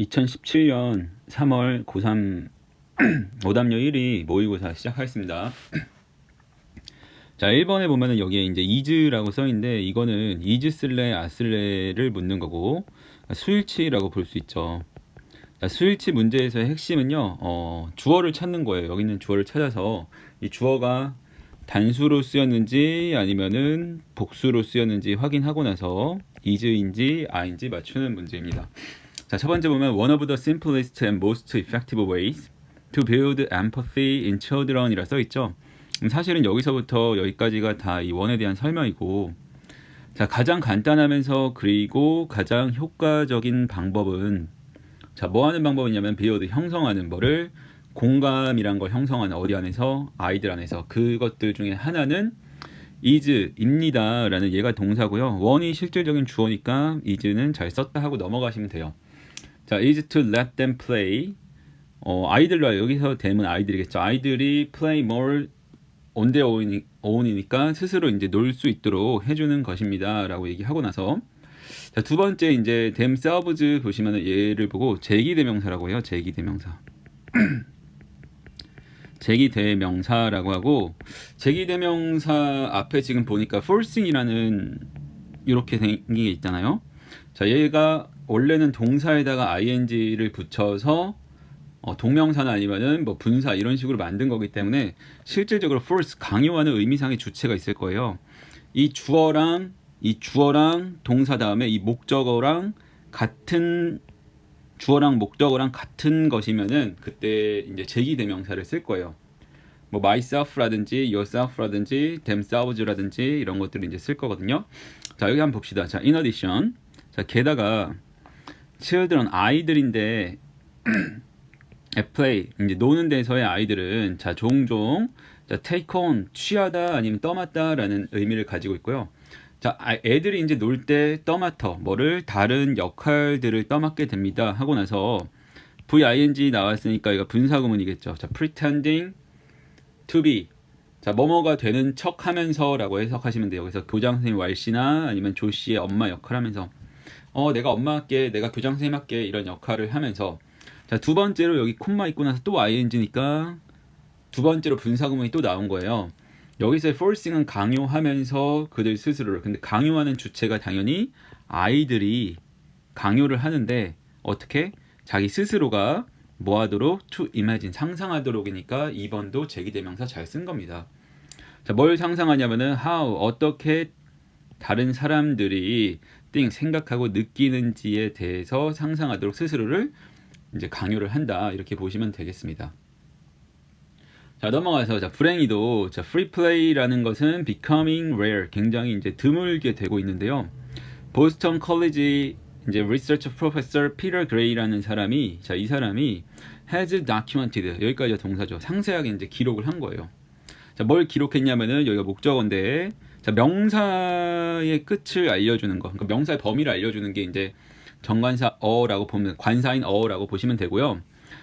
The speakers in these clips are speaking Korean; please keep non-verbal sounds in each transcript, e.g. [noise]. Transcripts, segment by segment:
2017년 3월 고3 오답료 1위 모의고사 시작하겠습니다. [clears throat] 자, 1번에 보면은 여기에 이제 is라고 써 있는데 이거는 is 쓸래, 아 쓸래를 묻는 거고 수일치라고 볼 수 있죠. 자, 수일치 문제에서의 핵심은요, 어, 주어를 찾는 거예요. 여기 있는 주어를 찾아서 이 주어가 단수로 쓰였는지 아니면은 복수로 쓰였는지 확인하고 나서 is인지 a인지 맞추는 문제입니다. 자, 첫 번째 보면 one of the simplest and most effective ways to build empathy in children이라 써 있죠. 음, 사실은 여기서부터 여기까지가 다 이 원에 대한 설명이고 자, 가장 간단하면서 그리고 가장 효과적인 방법은 자, 뭐 하는 방법이냐면 build 형성하는 거를 공감이란 걸 형성하는 어디 안에서 아이들 안에서 그것들 중에 하나는 is입니다라는 얘가 동사고요. 원이 실질적인 주어니까 is는 잘 썼다 하고 넘어가시면 돼요. 자, is to let them play. 어, 아이들로 여기서 됨은 아이들이겠죠. 아이들이 play more on their own- own이니까 스스로 이제 놀 수 있도록 해주는 것입니다라고 얘기하고 나서 자, 두 번째 이제 themselves 보시면은 얘를 보고 제기 대명사라고 해요. 제기 대명사. [clears throat] 제기 대명사라고 하고 제기 대명사 앞에 지금 보니까 forcing이라는 이렇게 생긴 게 있잖아요. 자, 얘가 원래는 동사에다가 ing를 붙여서 어, 동명사나 아니면은 뭐 분사 이런 식으로 만든 거기 때문에 실질적으로 force 강요하는 의미상의 주체가 있을 거예요. 이 주어랑 이 주어랑 동사 다음에 이 목적어랑 같은 주어랑 목적어랑 같은 것이면은 그때 이제 제기 대명사를 쓸 거예요. 뭐 myself라든지 yourself라든지 themselves라든지 이런 것들을 이제 쓸 거거든요. 자 여기 한번 봅시다. 자 in addition, 자 게다가 children 아이들인데 [clears throat] play 이제 노는 데서의 아이들은 자 종종 자 take 취하다 아니면 떠맡다라는 의미를 가지고 있고요. 자 아, 애들이 이제 놀 때 떠맡어 뭐를 다른 역할들을 떠맡게 됩니다 하고 나서 v-ing 나왔으니까 이거 분사구문이겠죠. 자 pretending to be 자 뭐뭐가 되는 척하면서라고 해석하시면 돼요. 그래서 교장 선생님 왈 씨나 아니면 조 씨의 엄마 역할하면서 어 내가 엄마 할게 내가 교장 선생님 할게 이런 역할을 하면서 자 두 번째로 여기 콤마 있고 나서 또 ing니까 두 번째로 분사구문이 또 나온 거예요. 여기서의 forcing은 강요하면서 그들 스스로를 근데 강요하는 주체가 당연히 아이들이 강요를 하는데 어떻게 자기 스스로가 뭐 하도록 to imagine 상상하도록이니까 2번도 제기대명사 잘 쓴 겁니다. 자, 뭘 상상하냐면은 how 어떻게 다른 사람들이 think 생각하고 느끼는지에 대해서 상상하도록 스스로를 이제 강요를 한다 이렇게 보시면 되겠습니다. 자 넘어가서 자 불행히도 자 free play라는 것은 becoming rare 굉장히 이제 드물게 되고 있는데요. 보스턴 컬리지 이제 research professor 피터 그레이라는 사람이 자 이 사람이 has documented 여기까지가 동사죠. 상세하게 이제 기록을 한 거예요. 자 뭘 기록했냐면은 여기가 목적어인데 자 명사의 끝을 알려주는 거, 그러니까 명사의 범위를 알려주는 게 이제 정관사 어라고 보면 관사인 어라고 보시면 되고요.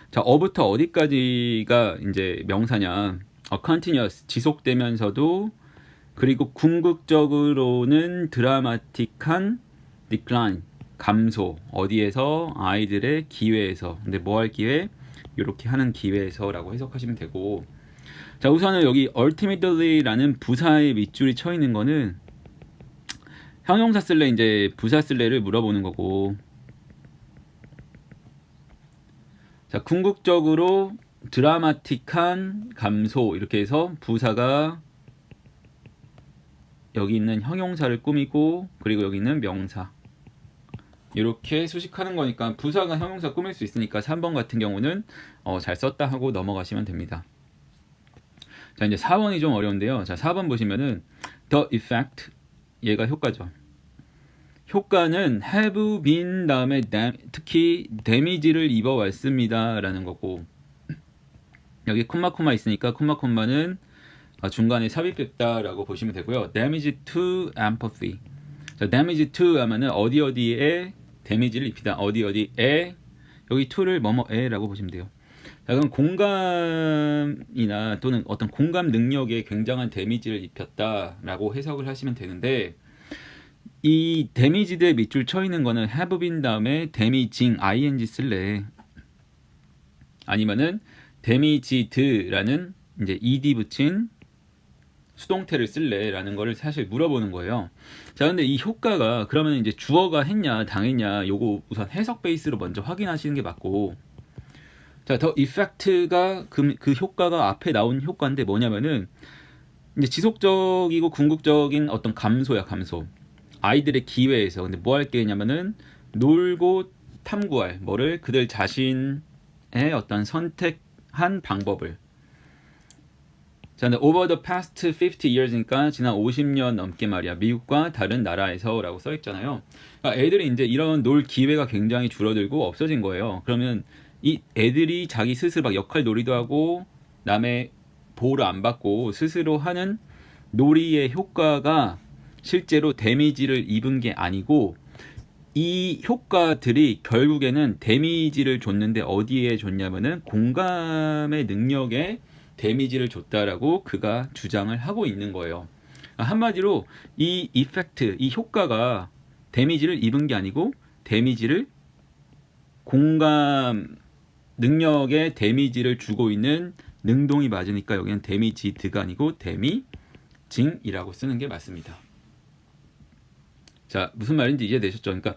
자, 어부터 어디까지가 이제 명사냐? 어, continuous 지속되면서도 그리고 궁극적으로는 드라마틱한 decline 감소 어디에서 아이들의 기회에서 근데 뭐 할 기회 이렇게 하는 기회에서라고 해석하시면 되고 자 우선은 여기 ultimately라는 부사의 밑줄이 쳐 있는 거는 형용사 쓸래 이제 부사 쓸래를 물어보는 거고 자, 궁극적으로 드라마틱한 감소 이렇게 해서 부사가 여기 있는 형용사를 꾸미고 그리고 여기 있는 명사 이렇게 수식하는 거니까 부사가 형용사 꾸밀 수 있으니까 3번 같은 경우는 어, 잘 썼다 하고 넘어가시면 됩니다. 자 이제 4번이 좀 어려운데요. 자 4번 보시면은 the effect 얘가 효과죠. 효과는 have been 다음에 dam, 특히 데미지를 입어 왔습니다라는 거고 여기 콤마 콤마 있으니까 콤마 콤마는 아, 중간에 삽입됐다라고 보시면 되고요. damage to empathy. 자, damage to 하면은 어디 어디에 데미지를 입히다. 어디 어디에 여기 to를 뭐뭐에라고 보시면 돼요. 자, 그럼 공감이나 또는 어떤 공감 능력에 굉장한 데미지를 입혔다라고 해석을 하시면 되는데 이 데미지드에 밑줄 쳐 있는 거는 have been 다음에 데미징 ing 쓸래. 아니면은 데미지드라는 이제 ed 붙인 수동태를 쓸래라는 거를 사실 물어보는 거예요. 자, 근데 이 효과가 그러면 이제 주어가 했냐 당했냐 요거 우선 해석 베이스로 먼저 확인하시는 게 맞고 자, 더 이펙트가 그, 그 효과가 앞에 나온 효과인데 뭐냐면은 이제 지속적이고 궁극적인 어떤 감소야 감소. 아이들의 기회에서 근데 뭐 할 게냐면은 놀고 탐구할 뭐를 그들 자신의 어떤 선택한 방법을 자, 근데 over the past 50 years니까 지난 50년 넘게 말이야. 미국과 다른 나라에서라고 써 있잖아요. 그러니까 애들이 이제 이런 놀 기회가 굉장히 줄어들고 없어진 거예요. 그러면 이 애들이 자기 스스로 막 역할 놀이도 하고 남의 보호를 안 받고 스스로 하는 놀이의 효과가 실제로 데미지를 입은 게 아니고 이 효과들이 결국에는 데미지를 줬는데 어디에 줬냐면은 공감의 능력에 데미지를 줬다라고 그가 주장을 하고 있는 거예요. 한마디로 이 이펙트, 이 효과가 데미지를 입은 게 아니고 데미지를 공감 능력에 데미지를 주고 있는 능동이 맞으니까 여기는 데미지드가 아니고 데미징이라고 쓰는 게 맞습니다. 자, 무슨 말인지 이해되셨죠? 그러니까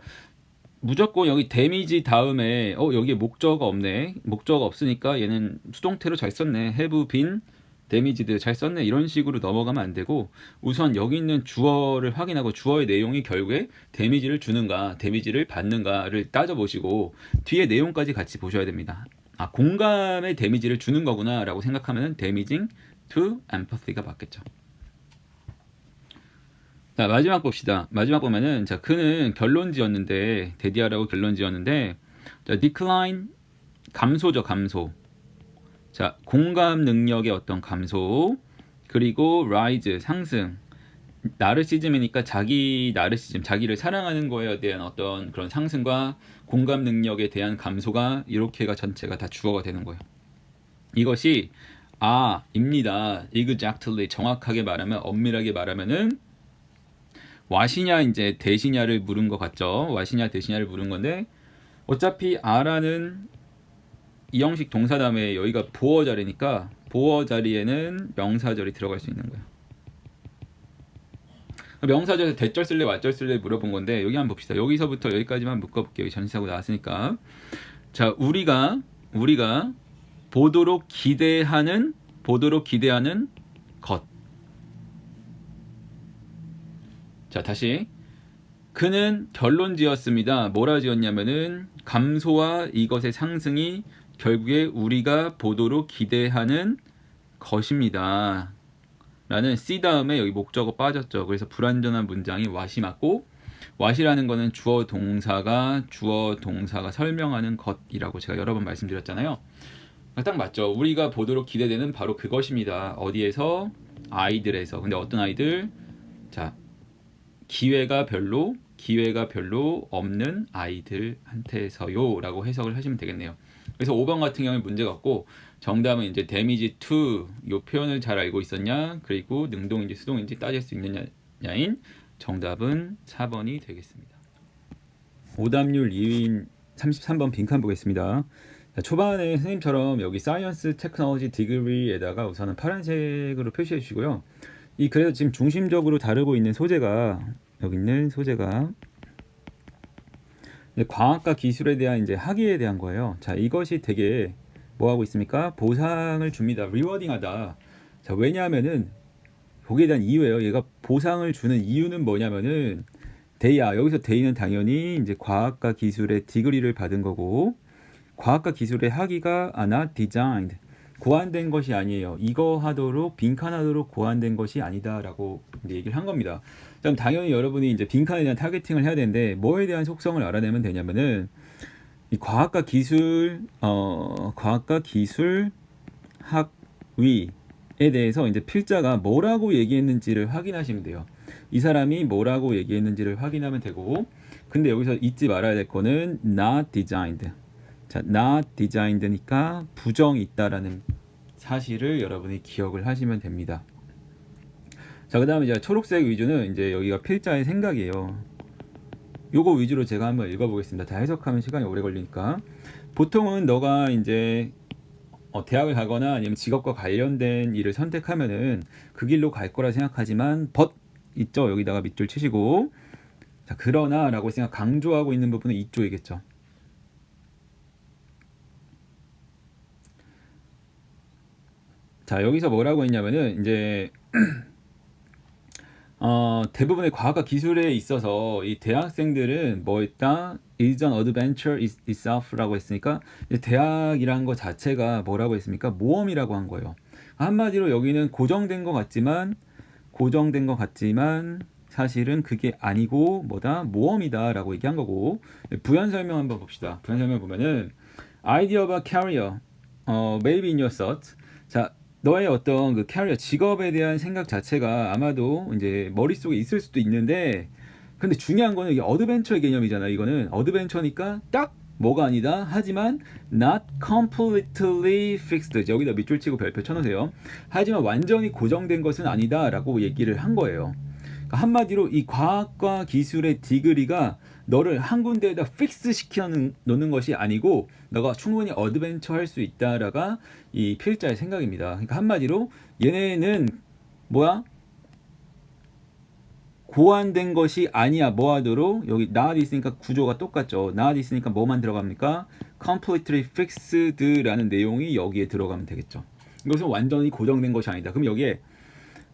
무조건 여기 데미지 다음에 어 여기에 목적어가 없네. 목적어가 없으니까 얘는 수동태로 잘 썼네. have been 데미지드 잘 썼네. 이런 식으로 넘어가면 안 되고 우선 여기 있는 주어를 확인하고 주어의 내용이 결국에 데미지를 주는가, 데미지를 받는가를 따져 보시고 뒤에 내용까지 같이 보셔야 됩니다. 아, 공감의 데미지를 주는 거구나 라고 생각하면 damaging to empathy가 맞겠죠. 자 마지막 봅시다. 마지막 보면은 자 그는 결론 지었는데 데디아라고 결론 지었는데 자 decline 감소죠 감소. 자 공감 능력의 어떤 감소 그리고 rise 상승. 나르시즘이니까 자기 나르시즘 자기를 사랑하는 거에 대한 어떤 그런 상승과 공감 능력에 대한 감소가 이렇게가 전체가 다 주어가 되는 거예요. 이것이 아입니다. exactly 정확하게 말하면 엄밀하게 말하면은 와시냐 이제 대시냐를 물은 것 같죠. 와시냐 대시냐를 물은 건데 어차피 아라는 이 형식 동사 다음에 여기가 보어 자리니까 보어 자리에는 명사절이 들어갈 수 있는 거예요. 명사절에서 대절 쓸래 왓절 쓸래 물어본 건데 여기 한번 봅시다. 여기서부터 여기까지만 묶어볼게요. 전시사고 나왔으니까 자 우리가 우리가 보도록 기대하는 보도록 기대하는 것 자, 다시. 그는 결론 지었습니다. 뭐라 지었냐면은 감소와 이것의 상승이 결국에 우리가 보도록 기대하는 것입니다. 라는 C 다음에 여기 목적어 빠졌죠. 그래서 불완전한 문장이 와시 맞고 와시라는 거는 주어 동사가 주어 동사가 설명하는 것이라고 제가 여러 번 말씀드렸잖아요. 딱 맞죠. 우리가 보도록 기대되는 바로 그것입니다. 어디에서? 아이들에서. 근데 어떤 아이들? 자, 기회가 별로 기회가 별로 없는 아이들한테서요라고 해석을 하시면 되겠네요. 그래서 5번 같은 경우에 문제가 없고 정답은 이제 데미지 to 요 표현을 잘 알고 있었냐 그리고 능동인지 수동인지 따질 수 있느냐인 정답은 4번이 되겠습니다. 오답률 2위인 33번 빈칸 보겠습니다. 자, 초반에 선생님처럼 여기 사이언스 테크놀로지 디그리에다가 우선은 파란색으로 표시해 주시고요. 이 그래서 지금 중심적으로 다루고 있는 소재가 여기 있는 소재가 과학과 기술에 대한 이제 학위에 대한 거예요. 자, 이것이 되게 뭐 하고 있습니까? 보상을 줍니다. 리워딩하다. 자, 왜냐하면은 거기에 대한 이유예요. 얘가 보상을 주는 이유는 뭐냐면은 데이야 여기서 데이는 당연히 이제 과학과 기술의 디그리를 받은 거고 과학과 기술의 학위가 아나 designed 고안된 것이 아니에요. 이거 하도록 빈칸하도록 고안된 것이 아니다라고 얘기를 한 겁니다. 그럼 당연히 여러분이 이제 빈칸에 대한 타겟팅을 해야 되는데 뭐에 대한 속성을 알아내면 되냐면은 이 과학과 기술 어 과학과 기술 학위에 대해서 이제 필자가 뭐라고 얘기했는지를 확인하시면 돼요. 이 사람이 뭐라고 얘기했는지를 확인하면 되고 근데 여기서 잊지 말아야 될 거는 not designed. 자, not designed니까 부정이 있다라는 사실을 여러분이 기억을 하시면 됩니다. 자, 그다음에 이제 초록색 위주는 이제 여기가 필자의 생각이에요. 요거 위주로 제가 한번 읽어보겠습니다. 다 해석하면 시간이 오래 걸리니까. 보통은 너가 이제 어, 대학을 가거나 아니면 직업과 관련된 일을 선택하면은 그 길로 갈 거라 생각하지만 but 있죠 여기다가 밑줄 치시고 자 그러나라고 생각 강조하고 있는 부분은 이쪽이겠죠. 자 여기서 뭐라고 했냐면은 이제 [clears throat] 어, 대부분의 과학과 기술에 있어서 이 대학생들은 뭐 있다 is an adventure itself라고 했으니까 대학이라는 것 자체가 뭐라고 했습니까 모험이라고 한 거예요. 한마디로 여기는 고정된 것 같지만 고정된 것 같지만 사실은 그게 아니고 뭐다 모험이다라고 얘기한 거고 부연 설명 한번 봅시다. 부연 설명 보면은 a career, 어, maybe in your thoughts. 자, 너의 어떤 그 캐리어 직업에 대한 생각 자체가 아마도 이제 머릿속에 있을 수도 있는데 근데 중요한 거는 이게 어드벤처의 개념이잖아. 이거는 어드벤처니까 딱 뭐가 아니다. 하지만 not completely fixed. 여기다 밑줄 치고 별표 쳐 놓으세요. 하지만 완전히 고정된 것은 아니다라고 얘기를 한 거예요. 그러니까 한마디로 이 과학과 기술의 디그리가 너를 한 군데에다 픽스 시켜 놓는 것이 아니고 너가 충분히 어드벤처 할 수 있다라가 이 필자의 생각입니다. 그러니까 한마디로 얘네는 뭐야? 고안된 것이 아니야. 뭐하도록 여기 not 있으니까 구조가 똑같죠. not 있으니까 뭐만 들어갑니까? completely fixed라는 내용이 여기에 들어가면 되겠죠. 이것은 완전히 고정된 것이 아니다. 그럼 여기에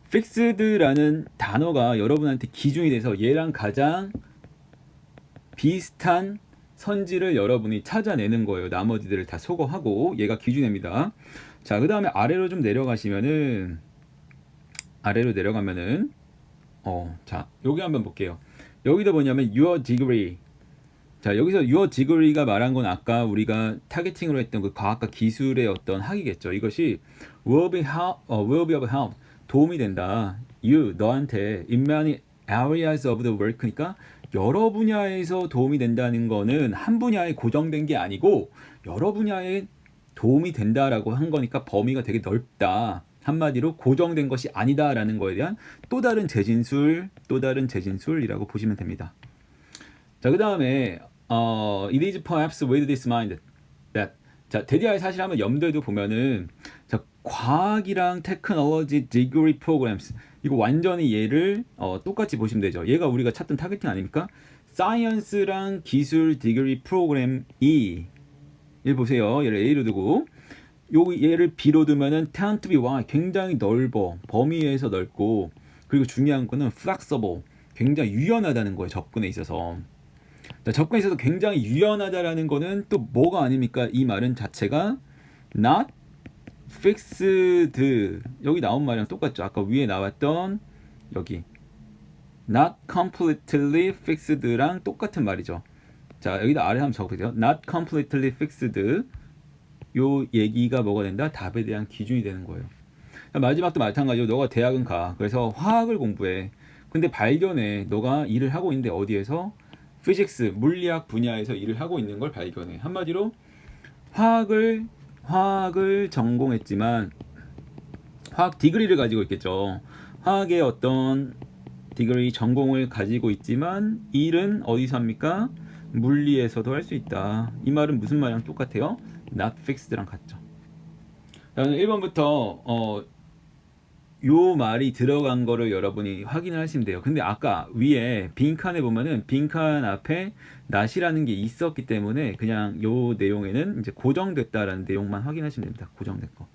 fixed라는 단어가 여러분한테 기준이 돼서 얘랑 가장 비슷한 선지를 여러분이 찾아내는 거예요. 나머지들을 다 소거하고 얘가 기준입니다. 자, 그 다음에 아래로 좀 내려가시면은 아래로 내려가면은 어, 자, 여기 한번 볼게요. 여기도 뭐냐면 your degree. 자, 여기서 your degree가 말한 건 아까 우리가 타겟팅으로 했던 그 과학과 기술의 어떤 학이겠죠. 이것이 will be help, 어, will be of help. 도움이 된다. you 너한테 in many areas of the work니까 여러 분야에서 도움이 된다는 거는 한 분야에 고정된 게 아니고 여러 분야에 도움이 된다라고 한 거니까 범위가 되게 넓다. 한마디로 고정된 것이 아니다라는 거에 대한 또 다른 재진술, 또 다른 재진술이라고 보시면 됩니다. 자, 그 다음에 어, it is perhaps with this mind that 자, 대디아의 사실 한번 염두에도 보면은 자, 과학이랑 테크놀로지 디그리 프로그램스 이거 완전히 얘를 어, 똑같이 보시면 되죠. 얘가 우리가 찾던 타겟팅 아닙니까? 사이언스랑 기술 디그리 프로그램이 얘 보세요. 얘를 A로 두고. 요 얘를 B로 두면은 tend to be wide 굉장히 넓어. 범위에서 넓고. 그리고 중요한 거는 flexible. 굉장히 유연하다는 거예요 접근에 있어서. 자, 접근에 있어서 굉장히 유연하다라는 거는 또 뭐가 아닙니까? 이 말은 자체가 not fixed 여기 나온 말이랑 똑같죠 아까 위에 나왔던 여기 not completely fixed랑 똑같은 말이죠 자 여기다 아래 한번 적어보세요 not completely fixed 요 얘기가 뭐가 된다? 답에 대한 기준이 되는 거예요. 마지막도 마찬가지로 너가 대학은 가. 그래서 화학을 공부해. 근데 발견해. 너가 일을 하고 있는데 어디에서? 피직스, 물리학 분야에서 일을 하고 있는 걸 발견해. 한마디로 화학을 화학을 전공했지만 화학 디그리를 가지고 있겠죠. 화학의 어떤 디그리 전공을 가지고 있지만 일은 어디서 합니까? 물리에서도 할 수 있다. 이 말은 무슨 말이랑 똑같아요? not fixed랑 같죠. 그다음 1번부터 어, 요 말이 들어간 거를 여러분이 확인을 하시면 돼요. 근데 아까 위에 빈칸에 보면은 빈칸 앞에 not이라는 게 있었기 때문에 그냥 요 내용에는 이제 고정됐다라는 내용만 확인하시면 됩니다. 고정된 거.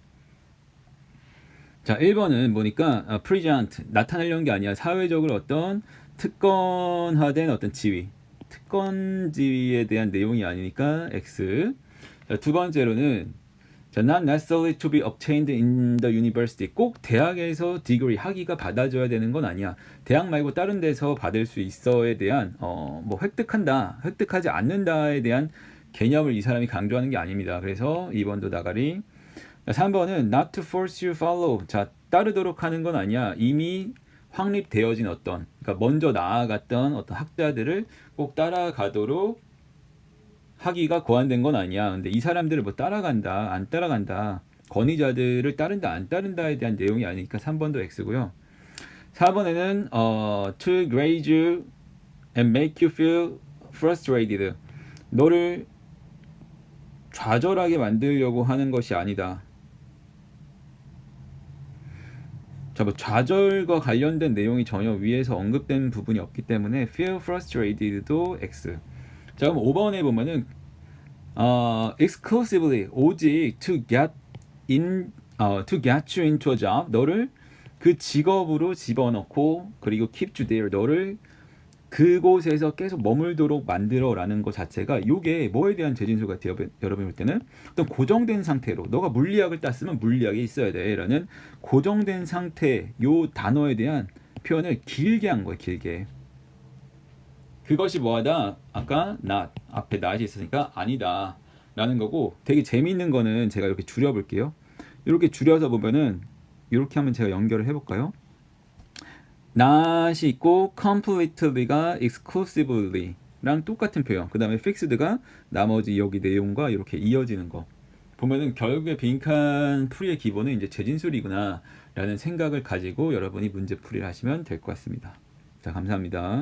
자, 1번은 보니까 어, present 나타내려는 게 아니야. 사회적으로 어떤 특권화된 어떤 지위, 특권 지위에 대한 내용이 아니니까 X. 자, 두 번째로는 자, not necessarily to be obtained in the university. 꼭 대학에서 디그리 학위가 받아줘야 되는 건 아니야. 대학 말고 다른 데서 받을 수 있어에 대한 어, 뭐 획득한다, 획득하지 않는다에 대한 개념을 이 사람이 강조하는 게 아닙니다. 그래서 2번도 나가리. 자, 3번은 not to force you follow. 자, 따르도록 하는 건 아니야. 이미 확립되어진 어떤, 그러니까 먼저 나아갔던 어떤 학자들을 꼭 따라가도록 학위가 고안된 건 아니야. 근데 이 사람들을 뭐 따라간다, 안 따라간다, 권위자들을 따른다, 안 따른다에 대한 내용이 아니니까 3번도 X고요. 4번에는 어, to grade you and make you feel frustrated. 너를 좌절하게 만들려고 하는 것이 아니다. 자, 뭐 좌절과 관련된 내용이 전혀 위에서 언급된 부분이 없기 때문에 feel frustrated도 X. 자, 그럼 5번에 보면은 어, exclusively 오직 to get in 어, to get you into a job 너를 그 직업으로 집어넣고 그리고 keep you there 너를 그곳에서 계속 머물도록 만들어라는 것 자체가 요게 뭐에 대한 재진술 같아요 여러분 볼 때는 어떤 고정된 상태로 너가 물리학을 땄으면 물리학이 있어야 돼라는 고정된 상태 요 단어에 대한 표현을 길게 한 거예요 길게 그것이 뭐하다 아까 not 앞에 not이 있으니까 아니다 라는 거고 되게 재미있는 거는 제가 이렇게 줄여 볼게요 이렇게 줄여서 보면은 이렇게 하면 제가 연결을 해볼까요 not이 있고 completely가 exclusively랑 똑같은 표현. 그 다음에 fixed가 나머지 여기 내용과 이렇게 이어지는 거. 보면은 결국에 빈칸 풀이의 기본은 이제 재진술이구나 라는 생각을 가지고 여러분이 문제 풀이를 하시면 될 것 같습니다. 자, 감사합니다.